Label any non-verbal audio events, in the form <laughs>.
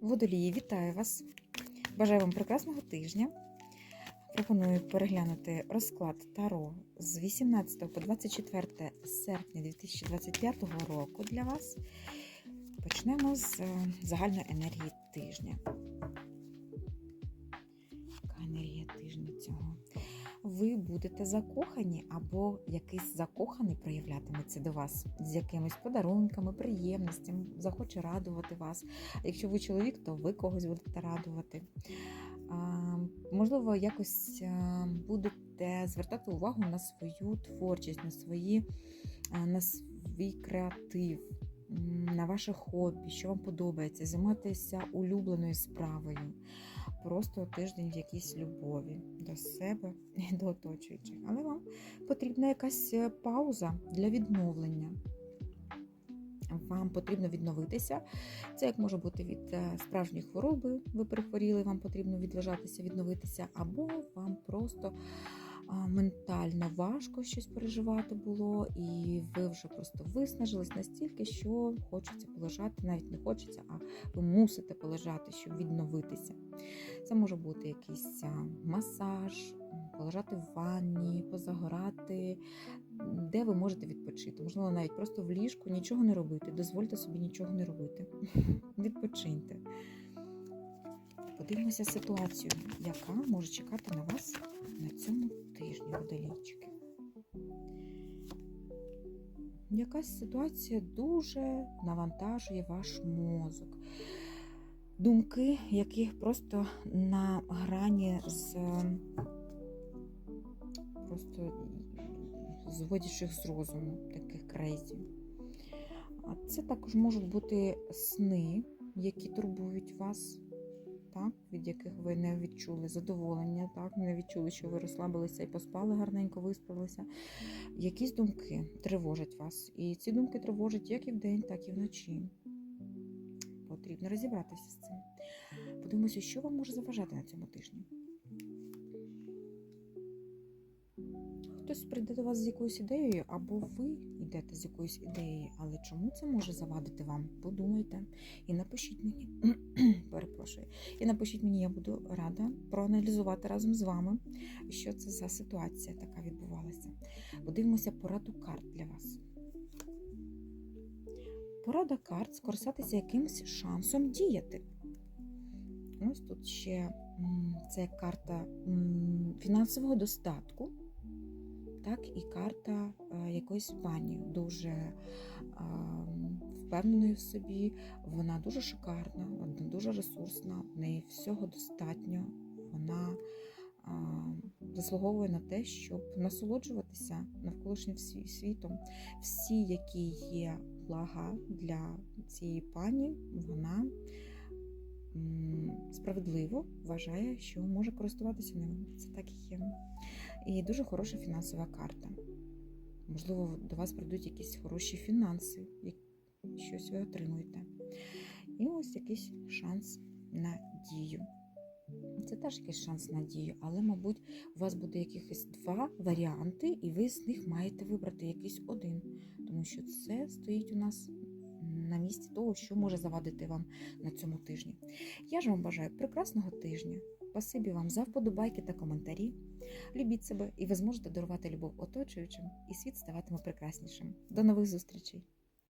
Водолії, вітаю вас! Бажаю вам прекрасного тижня. Пропоную переглянути розклад Таро з 18 по 24 серпня 2025 року для вас. Почнемо з е, загальної енергії тижня. Ви будете закохані, або якийсь закоханий проявлятиметься до вас з якимись подарунками, приємностями, захоче радувати вас. Якщо ви чоловік, то ви когось будете радувати. Можливо, якось будете звертати увагу на свою творчість, на, свої, на свій креатив, на ваше хобі, що вам подобається, займатися улюбленою справою. Просто тиждень в якійсь любові до себе і до оточуючих. Але вам потрібна якась е, пауза для відновлення. Вам потрібно відновитися. Це як може бути від е, справжньої хвороби, ви перехворіли, вам потрібно відважатися, відновитися, або вам просто ментально важко щось переживати було, і ви вже просто виснажились настільки, що хочеться полежати, навіть не хочеться, а ви мусите полежати, щоб відновитися. Це може бути якийсь масаж, полежати в ванні, позагорати, де ви можете відпочити. Можливо, навіть просто в ліжку нічого не робити. Дозвольте собі нічого не робити. <laughs> Відпочиньте. Подивимося ситуацію, яка може чекати на вас на цьому тижні, водолійчики. Якась ситуація дуже навантажує ваш мозок. Думки, які просто на грані з просто зводячих з розуму, таких крейзі. А це також можуть бути сни, які турбують вас, так, від яких ви не відчули задоволення, так, не відчули, що ви розслабилися і поспали гарненько, виспалися. Якісь думки тривожать вас. І ці думки тривожать як і вдень, так і вночі. Потрібно розібратися з цим. Подивимося, що вам може заважати на цьому тижні. Хтось прийде до вас з якоюсь ідеєю, або ви йдете з якоюсь ідеєю, але чому це може завадити вам? Подумайте і напишіть мені. <clears throat> Перепрошую. І напишіть мені, я буду рада проаналізувати разом з вами, що це за ситуація така відбувалася. Подивимося пораду карт для вас. Порада карт скористатися якимось шансом діяти. Ось тут ще це карта фінансового достатку так і карта е, якоїсь пані, дуже впевненої в собі. Вона дуже шикарна, вона дуже ресурсна, в неї всього достатньо. Вона заслуговує на те, щоб насолоджуватися навколишнім світом. Всі, які є блага для цієї пані, вона справедливо вважає, що може користуватися ними. Це так і є. І дуже хороша фінансова карта. Можливо, до вас прийдуть якісь хороші фінанси, щось ви отримуєте. І ось якийсь шанс на дію. Це теж якийсь шанс на дію, але, мабуть, у вас буде якихось два варіанти, і ви з них маєте вибрати якийсь один, тому що це стоїть у нас на місці того, що може завадити вам на цьому тижні. Я ж вам бажаю прекрасного тижня. Спасибі вам за вподобайки та коментарі. Любіть себе, і ви зможете дарувати любов оточуючим, і світ ставатиме прекраснішим. До нових зустрічей!